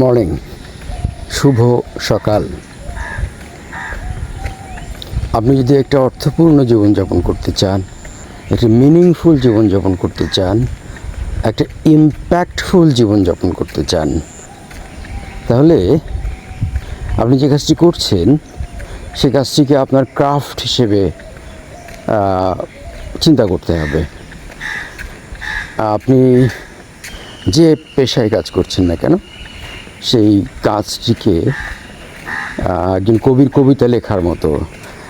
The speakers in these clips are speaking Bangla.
মর্নিং। শুভ সকাল। আপনি যদি একটা অর্থপূর্ণ জীবনযাপন করতে চান, একটা মিনিংফুল জীবনযাপন করতে চান, একটা ইম্প্যাক্টফুল জীবনযাপন করতে চান, তাহলে আপনি যে কাজটি করছেন, সে কাজটিকে আপনার ক্রাফট হিসেবে চিন্তা করতে হবে। আপনি যে পেশায় কাজ করছেন না কেন সেই কাজটিকে একজন কবির কবিতা লেখার মতো,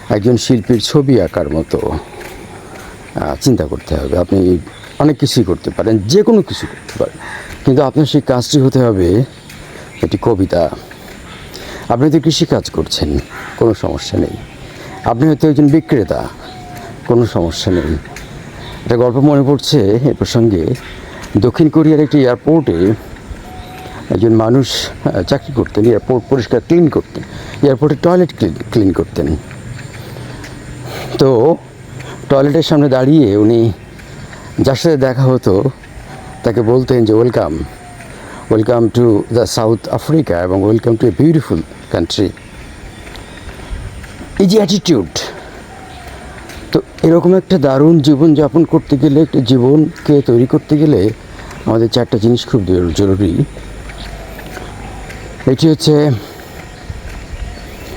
একজন শিল্পীর ছবি আঁকার মতো চিন্তা করতে হবে। আপনি অনেক কিছুই করতে পারেন যে কোনো কিছু করতে পারেন। কিন্তু আপনার সেই কাজটি হতে হবে একটি কবিতা। আপনি তো কৃষিকাজ করছেন, কোনো সমস্যা নেই। আপনি হয়তো একজন বিক্রেতা, কোনো সমস্যা নেই। একটা গল্প মনে পড়ছে এ প্রসঙ্গে। দক্ষিণ কোরিয়ার একটি এয়ারপোর্টে একজন মানুষ চাকরি করতেন, এয়ারপোর্ট পরিষ্কার ক্লিন করতেন, এয়ারপোর্টে টয়লেট ক্লিন ক্লিন করতেন। তো টয়লেটের সামনে দাঁড়িয়ে উনি যার সাথে দেখা হতো, তাকে বলতেন যে welcome welcome to the South Africa এবং welcome to a beautiful country এই যে অ্যাটিটিউড তো এরকম একটা দারুণ জীবনযাপন করতে গেলে, একটা জীবনকে তৈরি করতে গেলে আমাদের চারটা জিনিস খুব জরুরি। এটি হচ্ছে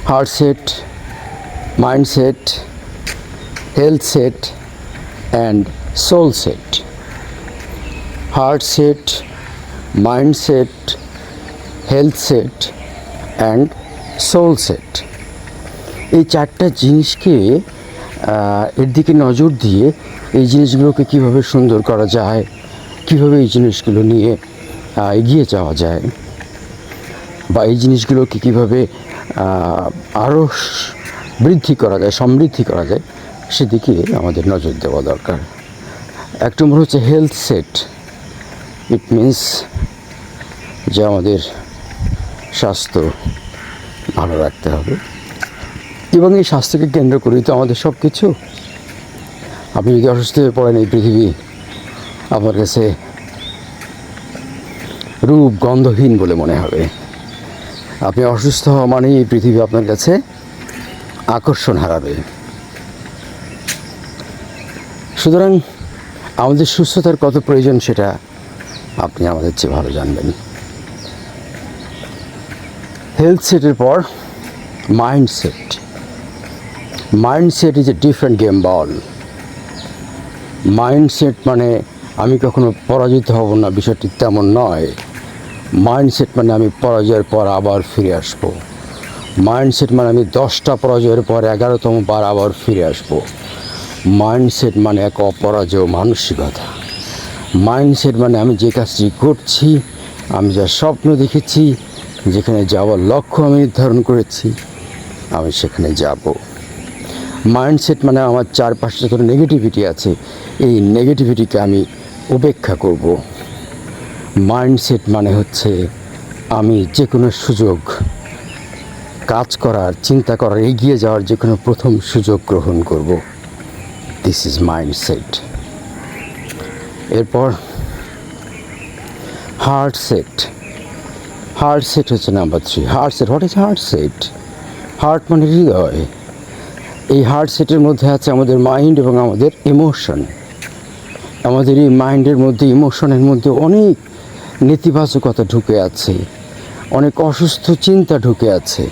heart set mind set health set and soul set heart set mind set health set and soul set এই চারটা জিনিসকে এর দিকে নজর দিয়ে এই জিনিসগুলোকে কীভাবে সুন্দর করা যায়, কীভাবে এই জিনিসগুলো নিয়ে এগিয়ে যাওয়া যায়। বা এই জিনিসগুলোকে কীভাবে আরও বৃদ্ধি করা যায়, সমৃদ্ধি করা যায়, সেদিকে আমাদের নজর দেওয়া দরকার। এক নম্বর হচ্ছে হেলথ সেট ইট মিন্স যে আমাদের স্বাস্থ্য ভালো রাখতে হবে। এবং এই স্বাস্থ্যকে কেন্দ্র করেই তো আমাদের সব কিছু আপনি যদি অসুস্থ হয়ে পড়েন এই পৃথিবী, আপনার কাছে রূপ গন্ধহীন বলে মনে হবে। আপনি অসুস্থ হওয়া মানেই এই পৃথিবী আপনার কাছে আকর্ষণ হারাবে। সুতরাং আমাদের সুস্থতার কত প্রয়োজন সেটা আপনি আমাদের চেয়ে ভালো জানবেন। হেলথ সেটের পর mind set mind set is a different game ball mind set মানে আমি কখনো পরাজিত হব না, বিষয়টি তেমন নয়। মাইন্ডসেট মানে আমি পরাজয়ের পর আবার ফিরে আসব। মাইন্ডসেট মানে আমি দশটা পরাজয়ের পর এগারোতম বার আবার ফিরে আসব। মাইন্ডসেট মানে এক অপরাজয় মানসিকতা। মাইন্ডসেট মানে আমি যে কাজটি করছি, আমি যা স্বপ্ন দেখেছি, যেখানে যাওয়ার লক্ষ্য আমি নির্ধারণ করেছি, আমি সেখানে যাব। মাইন্ডসেট মানে আমার চারপাশে যত নেগেটিভিটি আছে, এই নেগেটিভিটিকে আমি উপেক্ষা করব। মাইন্ডসেট মানে হচ্ছে আমি যে কোনো সুযোগ কাজ করার, চিন্তা করার, এগিয়ে যাওয়ার যে কোনো প্রথম সুযোগ গ্রহণ করব। দিস ইজ মাইন্ডসেট এরপর হার্ট সেট হার্ট সেট হচ্ছে number three heart set what is heart set heart মানে হৃদয়। এই হার্ট সেটের মধ্যে আছে আমাদের মাইন্ড এবং আমাদের ইমোশন আমাদের এই মাইন্ডের মধ্যে ইমোশনের মধ্যে অনেক নেতিবাচকতা ঢুকে আছে, অনেক অসুস্থ চিন্তা ঢুকে আছে।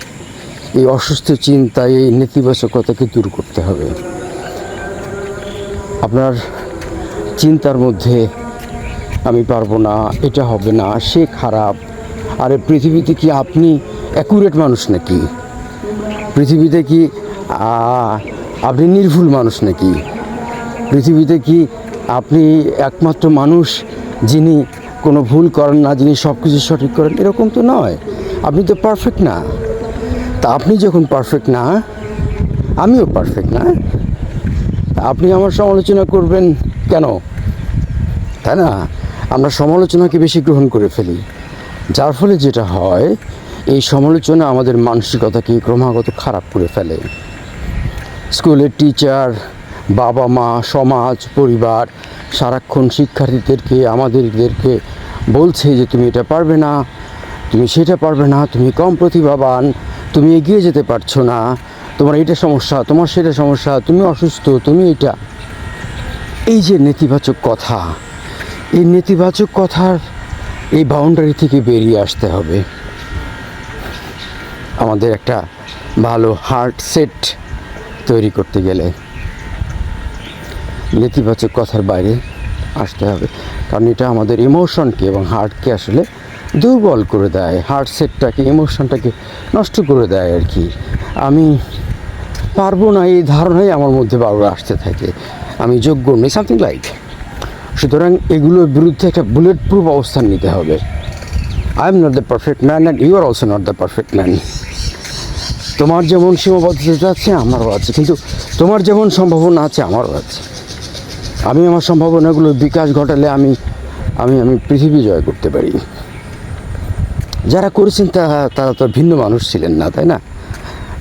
এই অসুস্থ চিন্তা এই নেতিবাচকতাকে দূর করতে হবে। আপনার চিন্তার মধ্যে আমি পারব না, এটা হবে না, সে খারাপ। আরে পৃথিবীতে কি আপনি অ্যাকুরেট মানুষ নাকি? পৃথিবীতে কি আপনি নির্ভুল মানুষ নাকি? পৃথিবীতে কি আপনি একমাত্র মানুষ যিনি কোনো ভুল করেন না, যিনি সব কিছু সঠিক করেন, এরকম তো নয়। আপনি তো পারফেক্ট না। তা আপনি যখন পারফেক্ট না, আমিও পারফেক্ট না। আপনি আমার সমালোচনা করবেন কেন? তাই না? আমরা সমালোচনাকে বেশি গ্রহণ করে ফেলি। যার ফলে যেটা হয়, এই সমালোচনা আমাদের মানসিকতাকে ক্রমাগত খারাপ করে ফেলে। স্কুলের টিচার বাবা মা, সমাজ, পরিবার, সারাক্ষণ শিক্ষার্থীদেরকে, আমাদেরদেরকে বলছে যে তুমি এটা পারবে না, তুমি সেটা পারবে না, তুমি কম প্রতিভাবান, তুমি এগিয়ে যেতে পারছ না, তোমার এটা সমস্যা, তোমার সেটা সমস্যা, তুমি অসুস্থ, তুমি এটা। এই যে নেতিবাচক কথা, এই নেতিবাচক কথার এই বাউন্ডারি থেকে বেরিয়ে আসতে হবে। আমাদের একটা ভালো হার্ট সেট তৈরি করতে গেলে। নেতিবাচক কথার বাইরে আসতে হবে। কারণ এটা আমাদের ইমোশনকে এবং হার্টকে আসলে দুর্বল করে দেয়। হার্ট সেটটাকে ইমোশনটাকে নষ্ট করে দেয় আর কি। আমি পারব না, এই ধারণাই আমার মধ্যে বারবার আসতে থাকে। আমি যোগ্য নই সামথিং লাইক সুতরাং এগুলোর বিরুদ্ধে একটা বুলেট প্রুফ অবস্থান নিতে হবে। I am not the perfect man and you are also not the perfect man তোমার যেমন সীমাবদ্ধতা আছে, আমারও আছে। কিন্তু তোমার যেমন সম্ভাবনা আছে, আমারও আছে। আমি আমার সম্ভাবনাগুলোর বিকাশ ঘটালে আমি আমি আমি পৃথিবী জয় করতে পারি। যারা করেছেন তা তারা তো ভিন্ন মানুষ ছিলেন না, তাই না?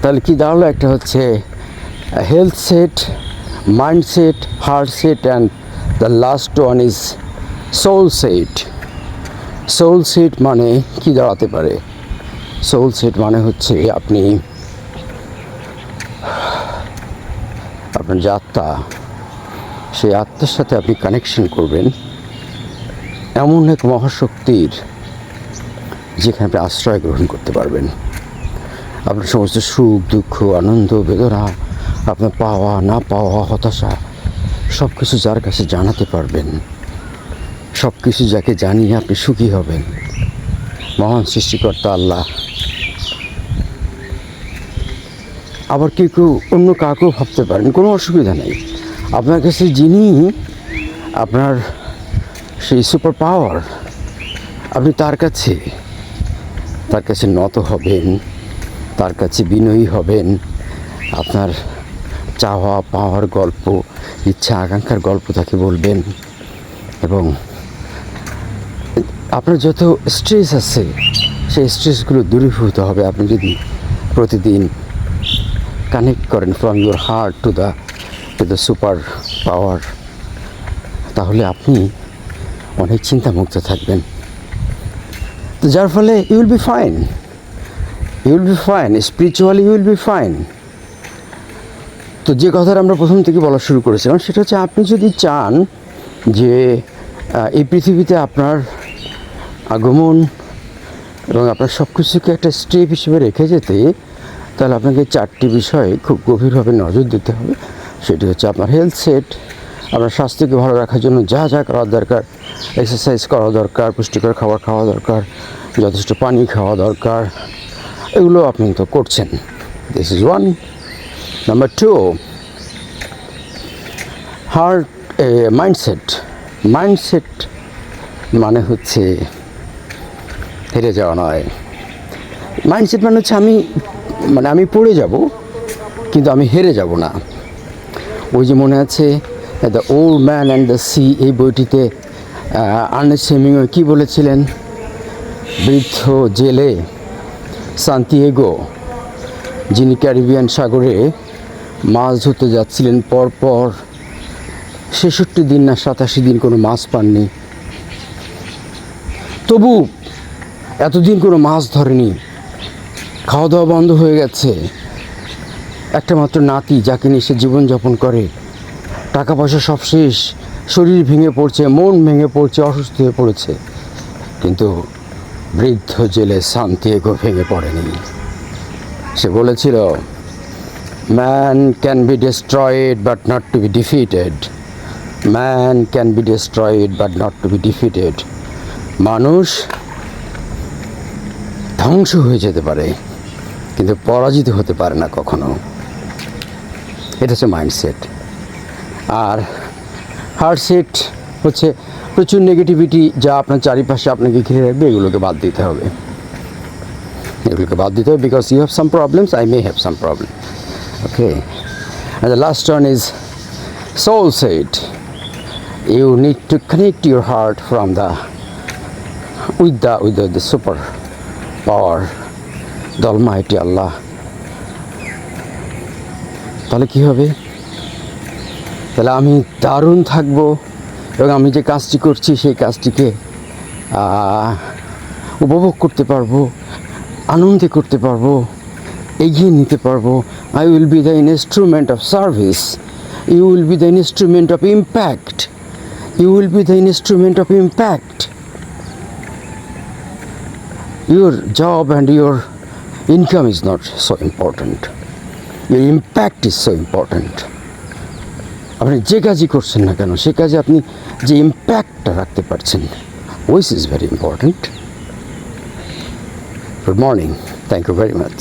তাহলে কি দাঁড়াল একটা হচ্ছে health set mind set heart set and the last one is soul set soul set মানে কি দাঁড়াতে পারে? সোল সেট মানে হচ্ছে আপনি, আপনার যে আত্মা সেই আত্মার সাথে আপনি কানেকশন করবেন। এমন এক মহাশক্তির যেখানে আপনি আশ্রয় গ্রহণ করতে পারবেন। আপনার সমস্ত সুখ, দুঃখ, আনন্দ, বেদনা, আপনার পাওয়া, না পাওয়া, হতাশা সব কিছু যার কাছে জানাতে পারবেন। সব কিছু যাকে জানিয়ে আপনি সুখী হবেন। মহান সৃষ্টিকর্তা আল্লাহ। আবার কেউ কেউ অন্য কাউকেও ভাবতে পারেন, কোনো অসুবিধা নেই। আপনার কাছে যিনি আপনার সেই সুপার পাওয়ার আপনি তার কাছে তার কাছে নত হবেন, তার কাছে বিনয়ী হবেন। আপনার চাওয়া পাওয়ার গল্প, ইচ্ছা আকাঙ্ক্ষার গল্প তাকে বলবেন। এবং আপনার যত স্ট্রেস আছে, সেই স্ট্রেসগুলো দূরীভূত হবে। আপনি যদি প্রতিদিন কানেক্ট করেন from your heart to the to the super power, তাহলে আপনি অনেক চিন্তামুক্ত থাকবেন। তো যার ফলে you will be fine you will be fine spiritually you will be fine তো যে কথাটা আমরা প্রথম থেকে বলা শুরু করেছিলাম, সেটা হচ্ছে আপনি যদি চান যে এই পৃথিবীতে আপনার আগমন এবং আপনার সব কিছুকে একটা স্টেপ হিসেবে রেখে যেতে, তাহলে আপনাকে চারটি বিষয়ে খুব গভীরভাবে নজর দিতে হবে। সেটি হচ্ছে আপনার হেলথ সেট আপনার স্বাস্থ্যকে ভালো রাখার জন্য যা যা করার দরকার এক্সারসাইজ করা দরকার, পুষ্টিকর খাবার খাওয়া দরকার, যথেষ্ট পানি খাওয়া দরকার, এগুলো আপনি তো করছেন। This is one number two heart mindset mindset মানে হচ্ছে হেরে যাওয়া নয়। মাইন্ডসেট মানে হচ্ছে আমি মানে আমি পড়ে যাব, কিন্তু আমি হেরে যাব না। ওই যে মনে আছে the old man and the sea এই বইটিতে আর্নেস্ট হেমিংওয়ে কী বলেছিলেন? বৃদ্ধ জেলে সান্তিয়াগো, যিনি ক্যারিবিয়ান সাগরে মাছ ধরতে যাচ্ছিলেন, পরপর ছেষট্টি দিন না সাতাশি দিন কোনো মাছ পাননি। তবু এতদিন কোনো মাছ ধরেনি। খাওয়া দাওয়া বন্ধ হয়ে গেছে। একটা মাত্র নাতি যাকে নিয়ে সে জীবনযাপন করে। টাকা পয়সা সব শেষ। শরীর ভেঙে পড়ছে, মন ভেঙে পড়ছে, অসুস্থ হয়ে পড়েছে। কিন্তু বৃদ্ধ জেলে শান্তিগো ভেঙে পড়েনি। সে বলেছিল man can be destroyed but not to be defeated man can be destroyed but not to be defeated মানুষ ধ্বংস হয়ে যেতে পারে, কিন্তু পরাজিত হতে পারে না কখনো। এটা হচ্ছে মাইন্ডসেট আর হার্ট সেট হচ্ছে প্রচুর নেগেটিভিটি যা আপনার চারিপাশে আপনাকে ঘিরে রাখবে, এগুলোকে বাদ দিতে হবে। এগুলোকে বাদ দিতে হবে because you have some problems I may have some problem okay the last one is soul set you need to connect your heart from the with the with the super power the Allah তাহলে কি হবে? তাহলে আমি দারুণ থাকব এবং আমি যে কাজটি করছি সেই কাজটিকে উপভোগ করতে পারব, আনন্দে করতে পারব, এগিয়ে নিতে পারব। I will be the instrument of service you will be the instrument of impact you will be the instrument of impact your job and your income is not so important. Your impact is so important আপনি যে কাজই করছেন না কেন, সে কাজে আপনি যে ইম্প্যাক্টটা রাখতে পারছেন which is very important good morning thank you very much